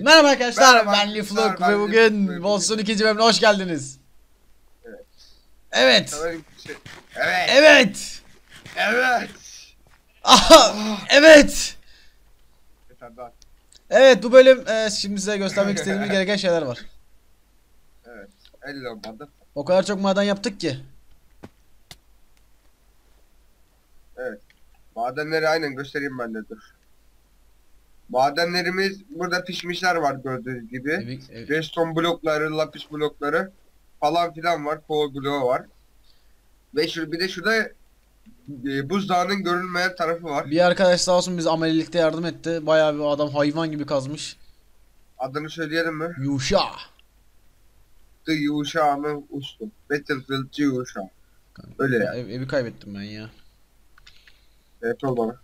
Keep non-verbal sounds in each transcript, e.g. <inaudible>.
Merhaba arkadaşlar Merhaba ben ben ve bugün. Bolsun ikinci bölümüne hoş geldiniz. Evet. Şey. Evet. Evet. Evet. Aha, evet. Evet bu bölüm e, şimdi size göstermek istediğimiz <laughs> gereken şeyler var. Evet. Elle olmadı. O kadar çok maden yaptık ki. Evet. Madenleri aynen göstereyim ben de dur. Madenlerimiz burada pişmişler var gördüğünüz gibi. Evi- ev- Redstone blokları, lapis blokları falan filan var. Coal bloğu var. Ve şu, bir de şurada e, buzdağının görünmeyen tarafı var. Bir arkadaş sağ olsun bize amelilikte yardım etti. Bayağı bir adam hayvan gibi kazmış. Adını söyleyelim mi? Yuşa. The Yuşa'nın ustu. Battlefield Yuşa. Öyle ya. Ev- evi kaybettim ben ya. Evet ol bana.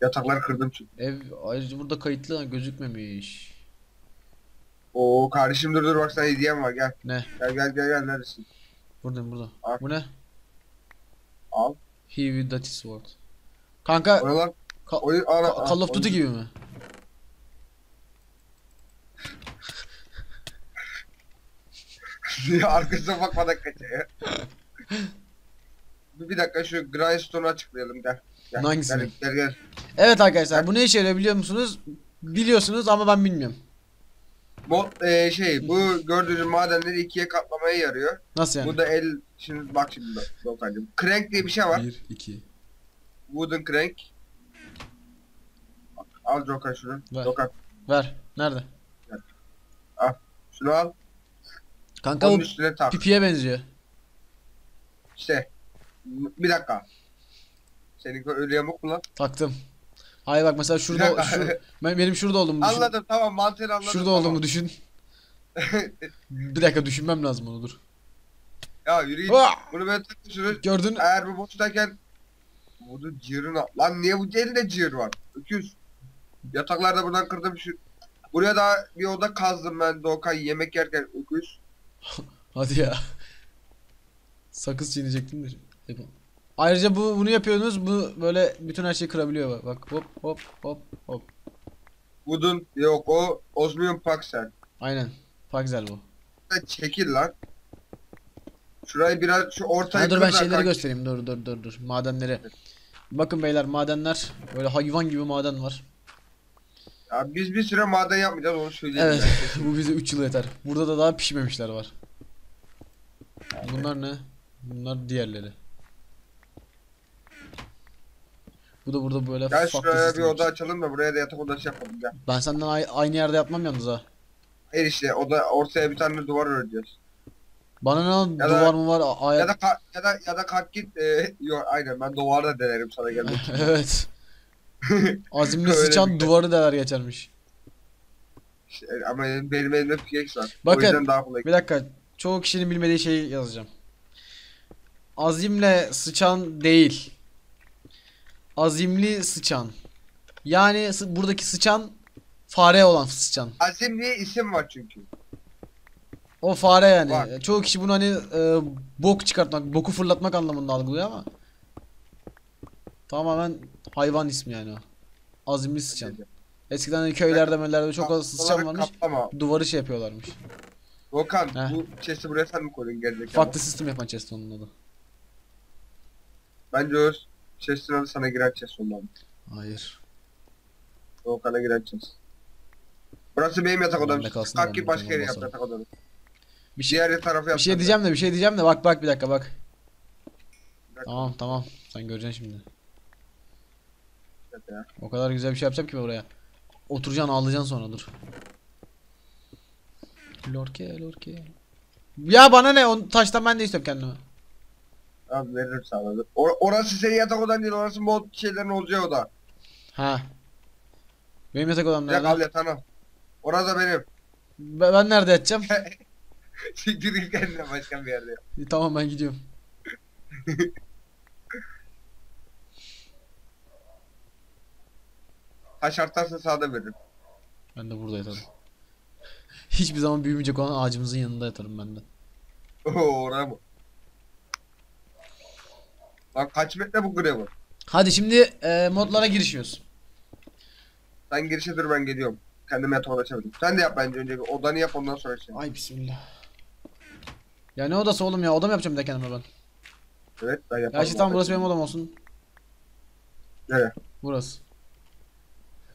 Yatakları kırdım çünkü. Ev ayrıca burada kayıtlı gözükmemiş. Oo kardeşim dur dur bak sana hediyem var gel. Ne? Gel gel gel gel neredesin? Buradayım burada. Al. Bu ne? Al. He with that sword. Kanka Oralar Ka- oyun ana. Ka- Call of Duty gibi mi? <laughs> gibi. Arkasına bakmadan kaçıyor. <laughs> bir dakika şu grindstone'u açıklayalım gel. Gel, Hangisini? Gel gel gel. Evet arkadaşlar bu ne işe yarıyor biliyor musunuz? Biliyorsunuz ama ben bilmiyorum. Mod e, şey bu gördüğünüz madenleri ikiye katlamaya yarıyor. Nasıl yani? Bu da el şimdi bak şimdi bak, Doğukan'cığım. Crank diye bir şey var. 1 2 Wooden crank. Al Joker şunu. Ver. Joker Ver. Nerede? şunu al. Kanka Onun bu üstüne tak. pipiye benziyor. İşte. Bir dakika. Senin öyle yamuk mu lan? Taktım. Hayır bak mesela şurada şu <laughs> ben, benim şurada olduğumu düşün. Anladım tamam mantığını anladım. Şurada tamam. olduğumu düşün. <laughs> Bir dakika düşünmem lazım onu dur. ya yürüyün. Vah! Bunu böyle takıyorsunuz. Gördün? Eğer bu boştayken bunu cığırına. Lan niye bu elinde cığır var? Öküz. Yataklarda buradan kırdım şu. Buraya da bir oda kazdım ben Doğukan yemek yerken öküz. <laughs> Hadi ya. Sakız çiğneyecektim de. Yapalım. Ayrıca bu bunu yapıyorsunuz. Bu böyle bütün her şeyi kırabiliyor bak. Bak hop hop hop hop. Wooden yok o Osmium Paxel. Aynen. Güzel bu. Çekil lan. Şurayı biraz şu ortayı Ha, dur ben şeyleri kanki. göstereyim. Dur dur dur dur. Madenleri. Bakın beyler madenler böyle hayvan gibi maden var. Ya biz bir süre maden yapmayacağız onu söyleyeyim. Evet. <laughs> bu bize 3 yıl yeter. Burada da daha pişmemişler var. Bunlar ne? Bunlar diğerleri. Bu da burada böyle Gel farklı şuraya bir sistem oda açalım da buraya da yatak odası yapalım gel. Ben senden ay- aynı yerde yapmam yalnız ha. Hayır işte oda ortaya bir tane duvar öreceğiz. Bana ne Ya da- duvar mı var? A- Ya ayak- da ka- ya da ya da kalk git. E, <laughs> yok aynen ben duvarda denerim sana gelmek. <laughs> evet. <laughs> Azimli Öyle sıçan bir- duvarı deler geçermiş. İşte, ama benim, benim elimde pickaxe var. Bakın, o yüzden daha kolay. Bir dakika. Çoğu kişinin bilmediği şeyi yazacağım. Azimle sıçan değil. Azimli sıçan. Yani buradaki sıçan fare olan sıçan. Azim diye isim var çünkü. O fare yani. Var. Çoğu kişi bunu hani e, bok çıkartmak, boku fırlatmak anlamında algılıyor ama tamamen hayvan ismi yani o. Azimli sıçan. Eskiden hani köylerde möllerde çok az sıçan varmış. Kaplama. Duvarı şey yapıyorlarmış. Volkan Heh. bu chest'i buraya sen mi koydun gerizekalı? Farklı sistem yapan chest onun adı. Bence o chest'in adı sana giren chest olmalı. Hayır. Volkan'a giren chest. Burası benim yatak odam. Bende kalsın, Kalk ben git burada başka yere yap yatak odanı. Bir şey, Diğer tarafı yap. bir şey diyeceğim de bir şey diyeceğim de bak bak bir dakika bak. Bir dakika, Tamam tamam sen göreceksin şimdi. bir dakika ya. O kadar güzel bir şey yapacağım ki oraya. Oturacaksın ağlayacaksın sonra dur. Lorke lorke. Ya bana ne o taştan ben de istiyorum kendime. Abi veririm sana. Or orası senin yatak odan değil orası mod şeylerin olacağı oda. Ha. Benim yatak odam nerede? yatağını al. Orası benim. Ben, ben nerede yatacağım? <laughs> Siktir kendine başka bir yerde. yap. Tamam ben gidiyorum. <laughs> Taş artarsa sağda veririm. Ben de burada yatarım. Hiçbir zaman büyümeyecek olan ağacımızın yanında yatarım ben de. <laughs> Oo oraya mı? Lan kaç metre bu gravel? Hadi şimdi e, modlara girişiyoruz. Sen girişe dur ben geliyorum. Kendime yatağa açabilirim. Sen de yap bence önce bir odanı yap ondan sonra şey. Ay bismillah. Ya ne odası oğlum ya? Odam yapacağım bir de kendime ben. Evet ben yaparım. Ya işte tamam burası benim odam olsun. Nereye? Burası.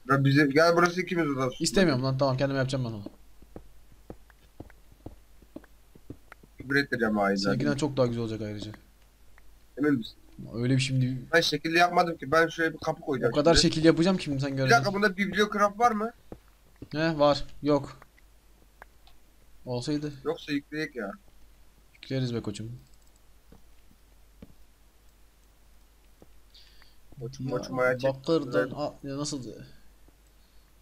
Ya bize, gel burası ikimiz odası. İstemiyorum lan tamam kendime yapacağım ben onu. Küfür ettireceğim aileden. Seninkinden çok daha güzel olacak ayrıca. Emin misin? Öyle bir şimdi Ben şekilli yapmadım ki. Ben şuraya bir kapı o koyacağım. kadar şimdi. şekil yapacağım ki sen Bir göreceksin. dakika bunda bibliocraft var mı? Ne var? Yok. Olsaydı Yoksa yükleyek ya. yükleriz be koçum. Koçum Ya, koçum ayağı. Bakır'dan a- ya nasıl?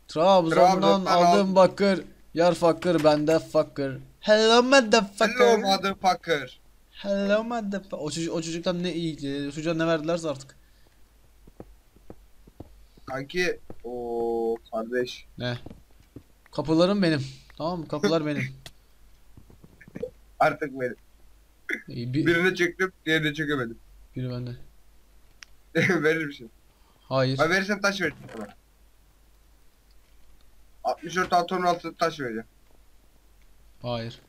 Trabzon'dan Trabzon'dan aldım aldım. bakır. Yar fakir bende fakir. Hello motherfucker. Hello motherfucker. Hello motherfucker. O, çocuk, o çocuktan ne iyi, o çocuğa ne verdilerse artık. Kanki. o kardeş. Ne? Kapılarım benim. Tamam mı? Kapılar benim. <laughs> Artık benim. İyi, bir, Birini çektim, diğerini çekemedim. biri bende. <laughs> Verir misin? Hayır. Ben verirsem taş vereceğim sana. 64 atom altı taş vereceğim. Hayır.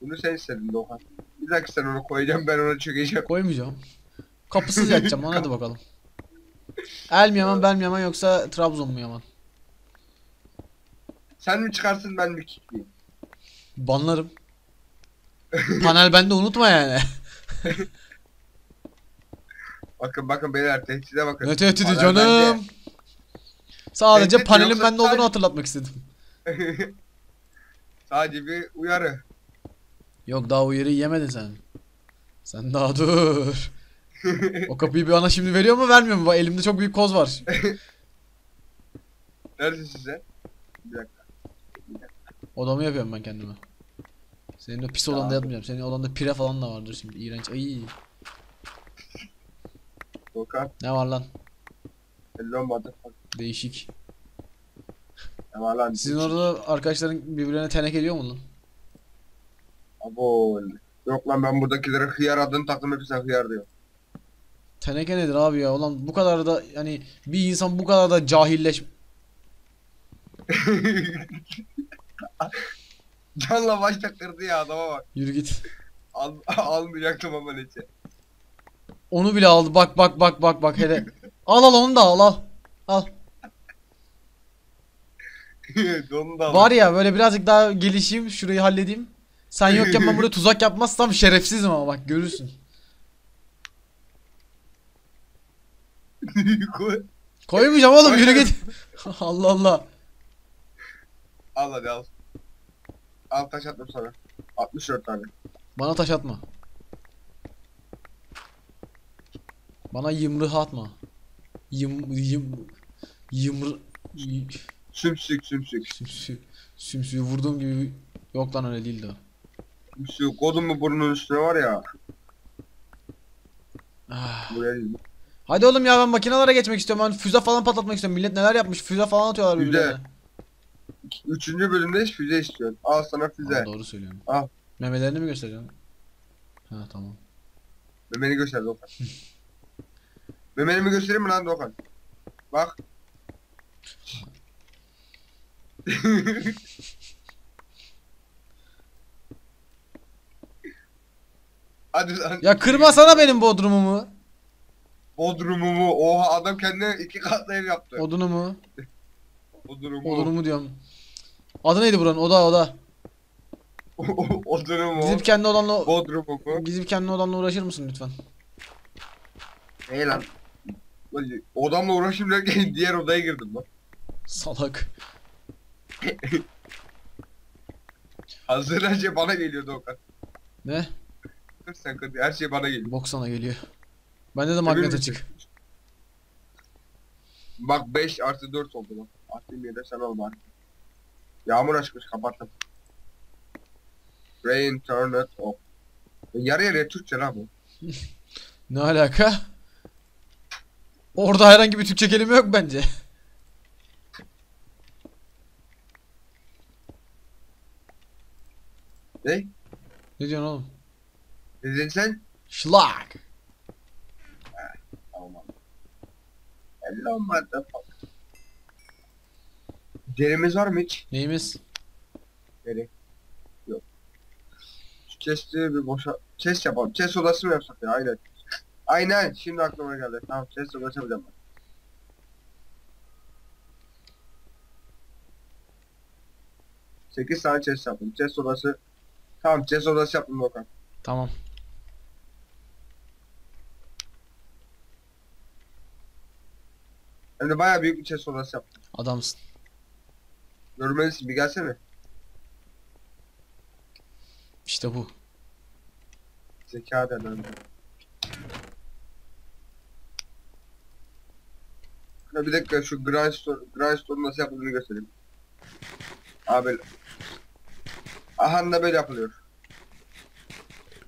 Bunu sen istedin Doğan. Bir dakika sen onu koyacağım ben onu çökeceğim. Koymayacağım. Kapısız <laughs> yatacağım lan hadi bakalım. El mi yaman ben mi yaman yoksa Trabzon mu yaman? Sen mi çıkarsın ben mi kickleyeyim? Banlarım. Panel bende unutma yani. <laughs> Bakın bakın beyler tehdide bakın. ne tehdidi Panel canım. Sadece Tehdit panelin yoksa bende olduğunu sadece- hatırlatmak istedim. bende. <laughs> Sadece bir uyarı. Yok daha uyarıyı yemedin sen. Sen daha dur. O kapıyı bir bana şimdi veriyor mu vermiyor mu? Elimde çok büyük koz var. <laughs> Neredesin sen? Bir dakika. Odamı yapıyorum ben kendime. Senin o pis odanda yatmayacağım. Senin odanda pire falan da vardır şimdi. İğrenç. Ay. Ne var lan? Hello motherfucker. Değişik. Ne var lan? Sizin orada arkadaşların birbirlerine tenek ediyor mu lan? Abo. Yok lan ben buradakilere hıyar adını taktım hepsine hıyar diyor. Teneke nedir abi ya? Ulan bu kadar da yani bir insan bu kadar da cahilleş... <laughs> Canla başta kırdı ya adama bak. Yürü git. Al, <laughs> almayacaktım ama neyse. Onu bile aldı. Bak bak bak bak bak hele. Al al onu da al al. Al. <laughs> Donu da al. Var ya böyle birazcık daha gelişeyim, şurayı halledeyim. Sen yokken ben <laughs> buraya tuzak yapmazsam şerefsizim ama bak görürsün. Koy. <laughs> Koymayacağım oğlum yürü git. <laughs> Allah Allah. al hadi al. Al taş attım sana. 64 tane. Bana taş atma. Bana yımrı atma. Yım yım yımrı Sümsük sümsük. sümsü sümsüğü vurduğum gibi yok lan öyle değildi o. Sümsük. Kodun mu burnunun üstüne var ya. Ah. Buraya. Hadi oğlum ya ben makinalara geçmek istiyorum. Ben füze falan patlatmak istiyorum. Millet neler yapmış? Füze falan atıyorlar Füze. birbirlerine. Üçüncü bölümde hiç füze istiyorsun. Al sana füze. Aa, doğru söylüyorum. Al. Memelerini mi göstereceğim? Ha tamam. Memeni göster Doğan. <laughs> Memenimi göstereyim mi lan Doğan? Bak. <laughs> Hadi lan. Ya kırmasana benim bodrumumu. Bodrumumu. Oha adam kendine iki katlı ev yaptı. Odunumu. Bodrumu. Odunumu diyorum. Adı neydi buranın? Oda oda. <laughs> Odurumu. Gidip kendi odanla Bodrumu mu? gidip kendi odanla uğraşır mısın lütfen? Ne lan? Odamla uğraşayım derken <laughs> diğer odaya girdim lan. Salak. <laughs> Hazır şey bana geliyordu Okan. Ne? Kır sen kır her şey bana geliyor. Bok sana geliyor. Bende de magnet açık. Bak 5 artı 4 oldu lan. Attığım yerde sen al bari. Yağmur açmış kapattım. Rain turn it off. Yarı yarıya Türkçe lan bu. <laughs> Ne alaka? Orada herhangi bir Türkçe kelime yok bence. Ne? Ne diyorsun oğlum? Ne dedin sen? Schlag. Tamam. Hello motherfucker. Derimiz var mı hiç? Neyimiz? Deri. Yok. Şu chest'i bir boşa... Chest yapalım. Chest odası mı yapsak ya? Aynen. Aynen. Şimdi aklıma geldi. Tamam chest odası yapacağım ben. Sekiz tane chest yaptım. Chest odası... Tamam chest odası yaptım Dokan. Tamam. Hem de bayağı büyük bir chest odası yaptım. Adamsın. Görmelisin bir gelsene. İşte bu. Zeka denen. Ya bir dakika şu grindstone, grindstone nasıl yapıldığını göstereyim. Abi. Aha da böyle yapılıyor.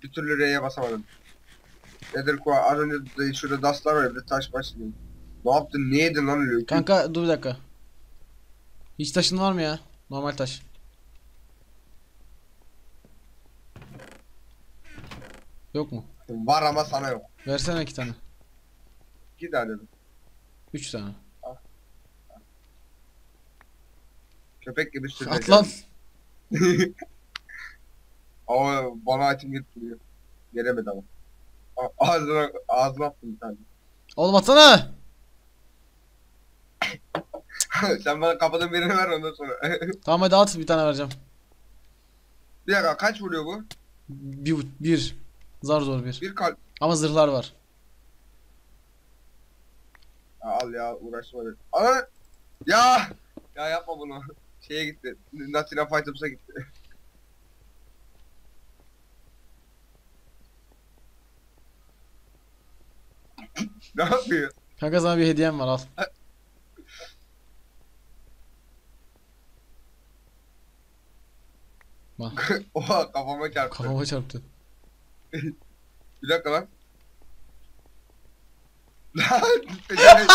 Bir türlü R'ye basamadım. Nedir kuva az önce de şurada dastlar var evde taş başlayayım. Ne yaptın? Ne yedin lan öyle? Kanka dur bir dakika. Hiç taşın var mı ya? Normal taş. Yok mu? Var ama sana yok. Versene iki tane. İki tane. Üç tane. Köpek gibi sürüyor. At lan. <laughs> Ama bana item gelip duruyor. Gelemedi ama. Ağzına, ağzına attım bir tane. Oğlum atsana. <laughs> Sen bana kafadan birini ver ondan sonra. <laughs> Tamam hadi at bir tane vereceğim. bir dakika kaç vuruyor bu? Bir, bir. Zar zor bir. Bir kalp. Ama zırhlar var. Ya al ya uğraşma dedi. Ana! Ya! Ya yapma bunu. <laughs> Şeye gitti. Natina Fightups'a gitti. ne yapıyor? Kanka sana bir hediyem var al. Bak <laughs> Oha kafama çarptı. kafama çarptı. Bir dakika lan. Lan! <laughs>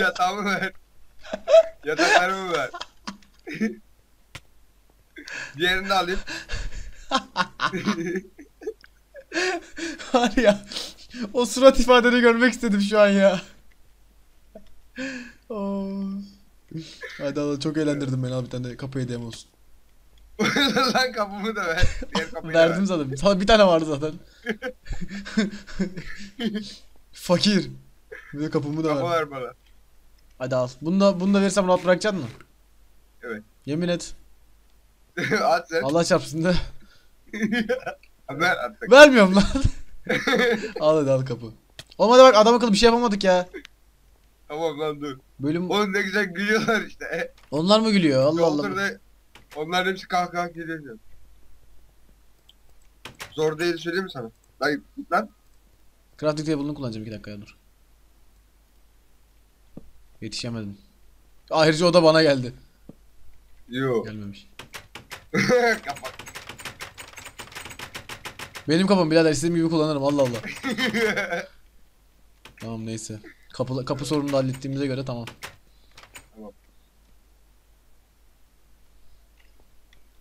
Yatağımı ver. Yataklarımı ver. <laughs> Diğerini de alayım. Var ya. O surat ifadeni görmek istedim şu an ya. Oo. Hadi al çok eğlendirdin beni al bir tane de kapı hediyem olsun. <laughs> Lan kapımı da ver. Diğer kapıyı da Verdim ver. zaten. Sana bir tane vardı zaten. <laughs> Fakir. Bir de kapımı da Kapı ver. ver bana. Hadi al. Bunu da, bunu da verirsem rahat bırakacaksın mı? Evet. Yemin et. <laughs> At sen. Allah çarpsın da. ver artık. Vermiyorum lan. al hadi al kapı. Olmadı bak adam akıllı bir şey yapamadık ya. Tamam lan dur. Bölüm Oğlum ne güzel gülüyorlar işte. <laughs> onlar mı gülüyor? Allah Allah. Yoldur Onlar hepsi kahkaha geliyor. Zor değil söyleyeyim mi sana? Lan git lan. Crafting table'ını kullanacağım 2 dakikaya dur. Yetişemedim. Ayrıca o da bana geldi. Yo. Gelmemiş. <laughs> Kapat. Benim kapım birader istediğim gibi kullanırım Allah Allah. <laughs> Tamam neyse. Kapı, kapı sorununu hallettiğimize göre tamam.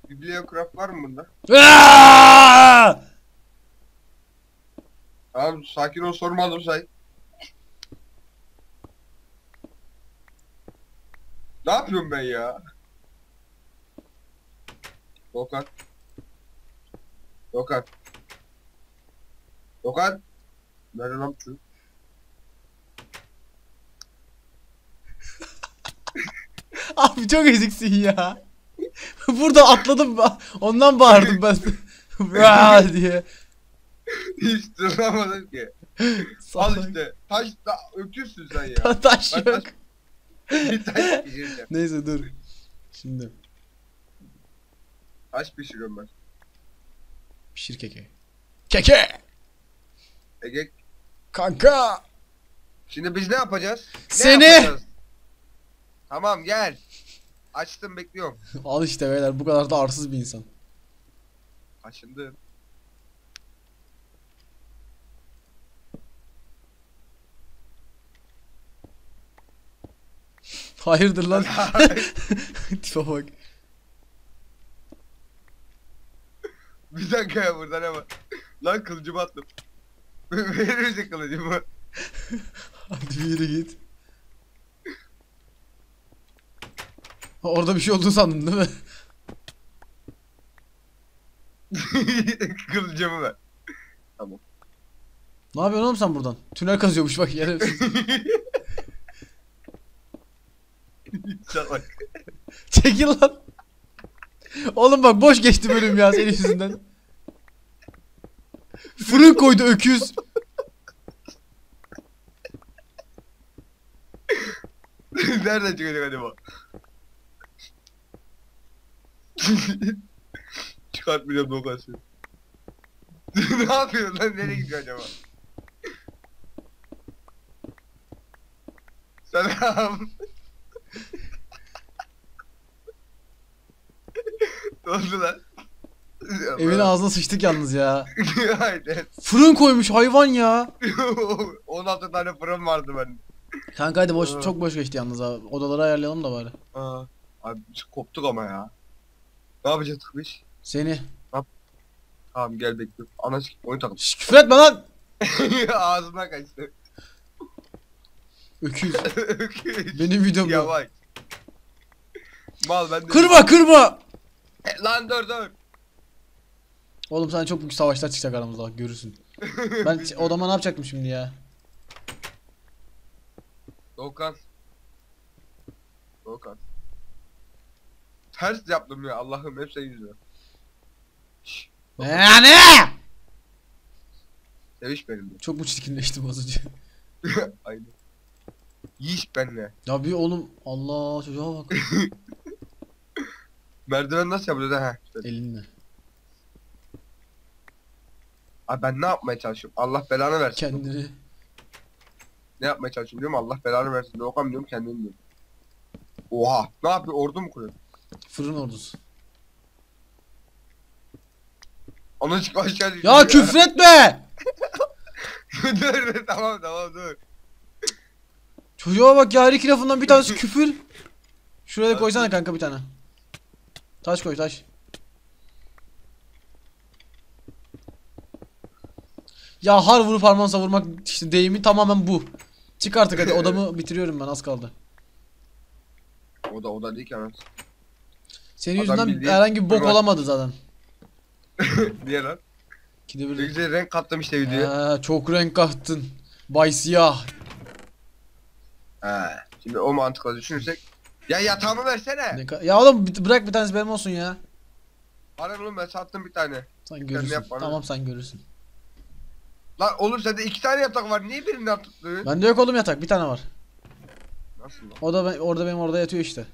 Bibliocraft var mı bunda? <laughs> Aaaa! Tamam sakin ol sormadım say. Ne yapıyorum ben ya? Dokan. Dokan. Dokan. Nerede lan bu çocuk? <laughs> Abi çok eziksin ya. <laughs> Burada atladım ondan bağırdım ben. <laughs> Vaa diye. Hiç duramadım ki. Al işte. Taş da öküzsün sen ya. Ta- Taş Ben yok. taş- Bir taş pişireceğim. Neyse dur. Şimdi Taş pişiriyorum ben. pişir keke. Keke! Ege. Kanka! Şimdi biz ne yapacağız? Ne Seni! yapacağız? Tamam gel. Açtım bekliyorum. <laughs> Al işte beyler bu kadar da arsız bir insan. Kaşındım. <laughs> Hayırdır lan? <laughs> Tipe bak. Bir dakika ya burada ne var? Lan kılıcımı attım. Verir misin kılıcımı? Hadi bir yürü git. Orada bir şey olduğunu sandın değil mi? <laughs> Kılıcımı ver. Ne yapıyorsun oğlum sen buradan? Tünel kazıyormuş bak yere. <laughs> Çekil lan. Oğlum bak boş geçti bölüm ya senin yüzünden. Fırın koydu öküz. Nereden çıkacak acaba? <laughs> Çıkartmayacağım lokasyon. <laughs> ne yapıyorsun lan? Nereye gidiyor acaba? Selam. <laughs> ne oldu lan? Evin ağzına sıçtık yalnız ya. Aynen. Fırın koymuş hayvan ya. 16 tane fırın vardı bende. Kanka hadi boş çok boş geçti yalnız abi. Odaları ayarlayalım da bari. Aa, abi koptuk ama ya. Ne yapacaktık biz? Seni. Tamam gel bekliyorum. Ana s- oyun takım. Şş, küfür etme lan. <laughs> Ağzına kaçtı. <laughs> Öküz. Benim videom bu. Yavaş. Mal ben de... Kırma kırma. E, Lan dur dur. Oğlum sana çok büyük savaşlar çıkacak aramızda bak görürsün. Ben <laughs> ç- odama ne yapacaktım şimdi ya? Doğukan. Doğukan. Ters yaptım ya Allah'ım hep senin yüzünden. Şşş. Ne ne? Seviş benimle. Çok mu çirkinleştim az önce? <laughs> Aynen. Yiğiş benimle. Ya bir oğlum Allah çocuğa bak. <laughs> Merdiven nasıl yapılıyor ha? İşte. Elinle. Abi ben ne yapmaya çalışıyorum? Allah belanı versin. Kendini. Ne yapmaya çalışıyorum diyorum Allah belanı versin. Doğukan diyorum kendim diyorum. Oha. Ne yapıyor? Ordu mu kuruyor? Fırın ordusu. Ona çık aşağı düştü Ya küfür etme. <laughs> dur tamam tamam dur. Çocuğa bak ya her iki lafından bir tanesi küfür. Şuraya da koysana kanka bir tane. Taş koy taş. Ya har vurup harman savurmak işte deyimi tamamen bu. Çık artık hadi <laughs> odamı bitiriyorum ben az kaldı. O da o da değil ki anasını. Senin Adam yüzünden bildiğin herhangi bir bok fırın- olamadı zaten. <laughs> Niye lan? İkide Ne bir. güzel renk kattım işte videoya. Ha, çok renk kattın. Bay siyah. He. Şimdi o mantıkla düşünürsek. Ya yatağımı versene. Ne ka- ya oğlum bir- bırak bir tanesi benim olsun ya. Bana oğlum ben sattım bir tane. Sen görürsün. yap bana. Tamam sen görürsün. Lan oğlum sende iki tane yatak var. Niye birinden tuttun? Bende yok oğlum yatak bir tane var. Nasıl lan? O da ben, orada benim orada yatıyor işte.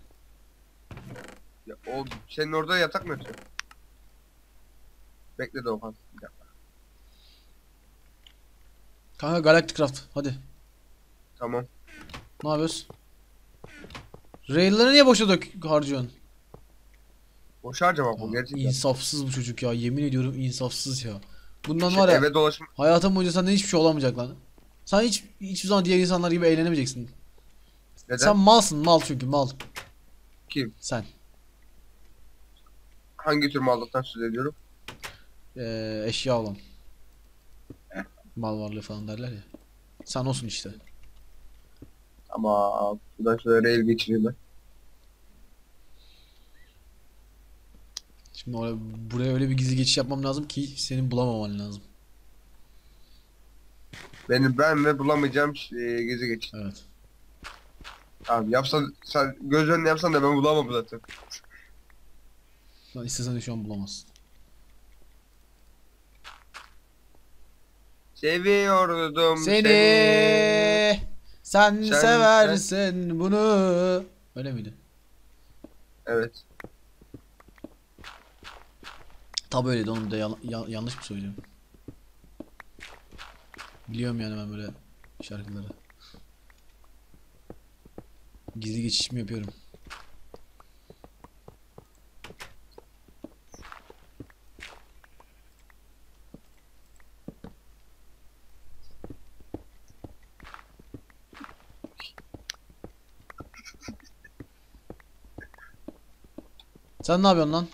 O senin orada yatak mı yatıyor? Bekle Doğukan. Bir dakika. Kanka Galactic Craft hadi. Tamam. Ne yapıyoruz? Rail'ları niye boşa dök harcıyorsun? Boş harcama bu gerçekten. İnsafsız bu çocuk ya. Yemin ediyorum insafsız ya. Bundan Şey, var ya eve dolaşma. hayatın boyunca senden hiçbir şey olamayacak lan. Sen hiç hiçbir zaman diğer insanlar gibi eğlenemeyeceksin. Neden? Sen malsın mal çünkü mal. Kim? Sen. Hangi tür mallıktan söz ediyorum? Ee, eşya olan. Mal varlığı falan derler ya. Sen olsun işte. Ama buradan şöyle rail geçireyim ben. Şimdi oraya, buraya öyle bir gizli geçiş yapmam lazım ki senin bulamaman lazım. Benim ben ve bulamayacağım şey, gezi geç. Evet. Tamam yapsan sen göz önüne yapsan da ben bulamam zaten. Lan istesen şu an bulamazsın. Seviyordum Seni sen, Sen- seversin bunu. Öyle miydi? Evet. Tabi öyleydi oğlum da yan- yan- yanlış mı söylüyorum? Biliyorum yani ben böyle şarkıları. Gizli geçiş mi yapıyorum? Sen ne yapıyorsun lan?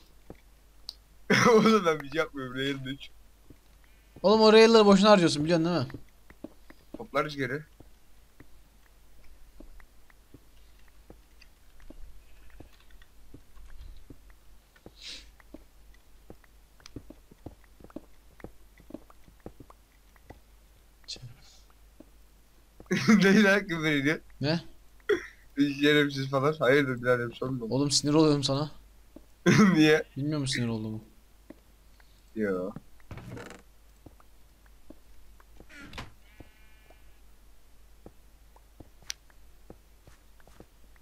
<laughs> Oğlum ben bir şey yapmıyorum rail 3. Oğlum o rail'ları boşuna harcıyorsun biliyorsun değil mi? Toplarız geri. <laughs> ne lan küfür ediyor? Ne? <laughs> Şerefsiz falan. Hayırdır birader bir sorun mu? Oğlum sinir oluyorum sana. <laughs> Niye? Bilmiyor musun sinir olduğumu? Yo.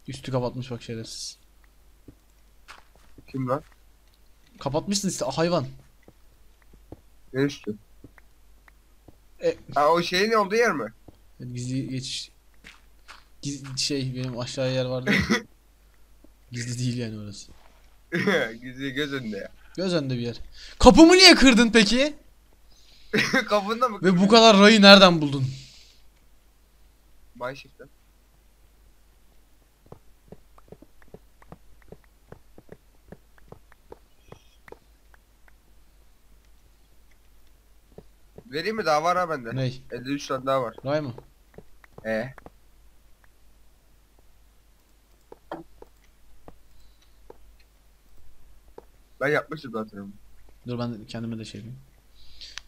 Üstü kapatmış bak şerefsiz. Kim lan? Kapatmışsın işte hayvan. Ne üstü? E- Ha o şeyin olduğu yer mi? Gizli geçiş. Giz- şey benim aşağıya yer vardı. <laughs> Gizli değil yani orası. <laughs> Gizli göz önünde ya. Göz önünde bir yer. Kapımı niye kırdın peki? <laughs> Kapında mı? Ve bu kadar rayı nereden buldun? Mineshaft'ten. Vereyim mi? Daha var ha bende. Ney? 53 tane daha var. Ray mı? Ee. Ben yapmıştım zaten. Dur ben kendime de şey yapayım.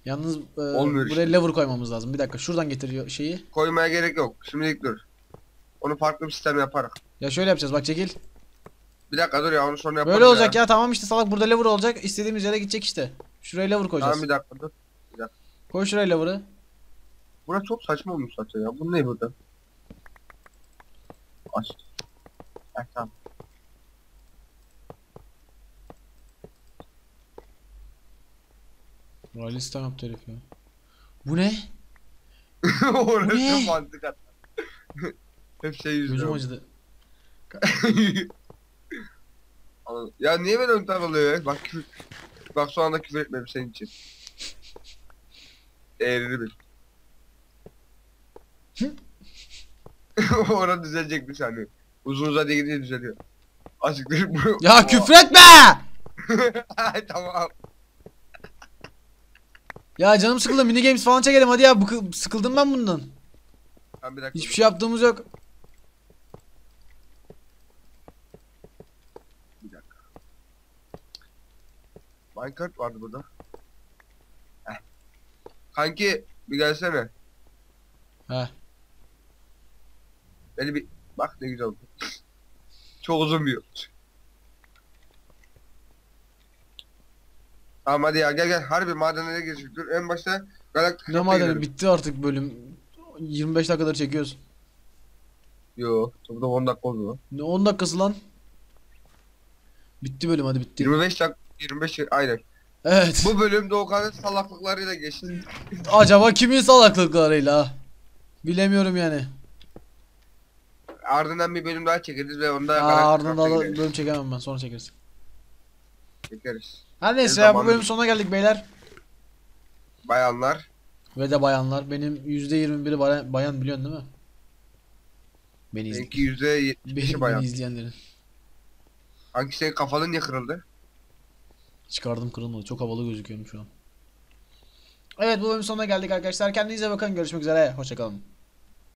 Yalnız e, Olmuyor buraya işte. lever koymamız lazım. Bir dakika şuradan getiriyor şeyi. Koymaya gerek yok. Şimdilik dur. Onu farklı bir sistem yaparak. Ya şöyle yapacağız bak çekil. Bir dakika dur ya onu sonra yaparız Böyle olacak ya. tamam işte salak burada lever olacak. İstediğimiz yere gidecek işte. Şuraya lever koyacağız. Tamam bir dakika dur. Koy şuraya lever'ı. Burası çok saçma olmuş zaten ya. Bu ne burada? Aç. Heh, tamam. Sistem yaptı herif ya. Bu ne? <laughs> Orası Ne? mantık hatta. <laughs> Hep şey Gözüm yüzüyor. acıdı. <laughs> Anladım. ya niye böyle ön taraf oluyor ya? Bak küfür. Bak şu anda küfür etmedim senin için. Değerini bil. Orada düzelecek bir saniye. Uzun uzadı gidince düzeliyor. Azıcık bu. Ya küfür etme! tamam. Ya canım sıkıldı. Mini games falan çekelim hadi ya. Bıkı- sıkıldım ben bundan. Tamam bir dakika. Hiçbir şey yaptığımız yok. Bir dakika. Minecraft vardı burada. Heh. Kanki bir gelsene. He. Beni bir bak ne güzel oldu. Çok uzun bir yol. Tamam hadi ya gel gel harbi madenlere geçtik. Dur en başta galaktik Ne gidelim. bitti artık bölüm. 25 dakikadır çekiyoruz. Yo burada 10 dakika oldu lan. Ne 10 dakikası lan? Bitti bölüm hadi bitti. 25 dakika 25 aynen. Evet. Bu bölüm Doğukan'ın salaklıklarıyla geçti. Acaba kimin salaklıklarıyla? Bilemiyorum yani. Ardından bir bölüm daha çekeriz ve onda Aa, ardından da bölüm çekemem ben sonra çekeriz. Çekeriz. Her neyse Ne ya bu bölüm sonuna geldik beyler. Bayanlar. Ve de bayanlar. Benim %21'i bayan, bayan biliyorsun değil mi? Beni, izle Belki yüzde beni, yetmişi bayan. beni izleyenlerin. Hangi senin kafanın niye kırıldı? Çıkardım kırılmadı. Çok havalı gözüküyorum şu an. Evet bu bölüm sonuna geldik arkadaşlar. Kendinize bakın. Görüşmek üzere. Hoşçakalın.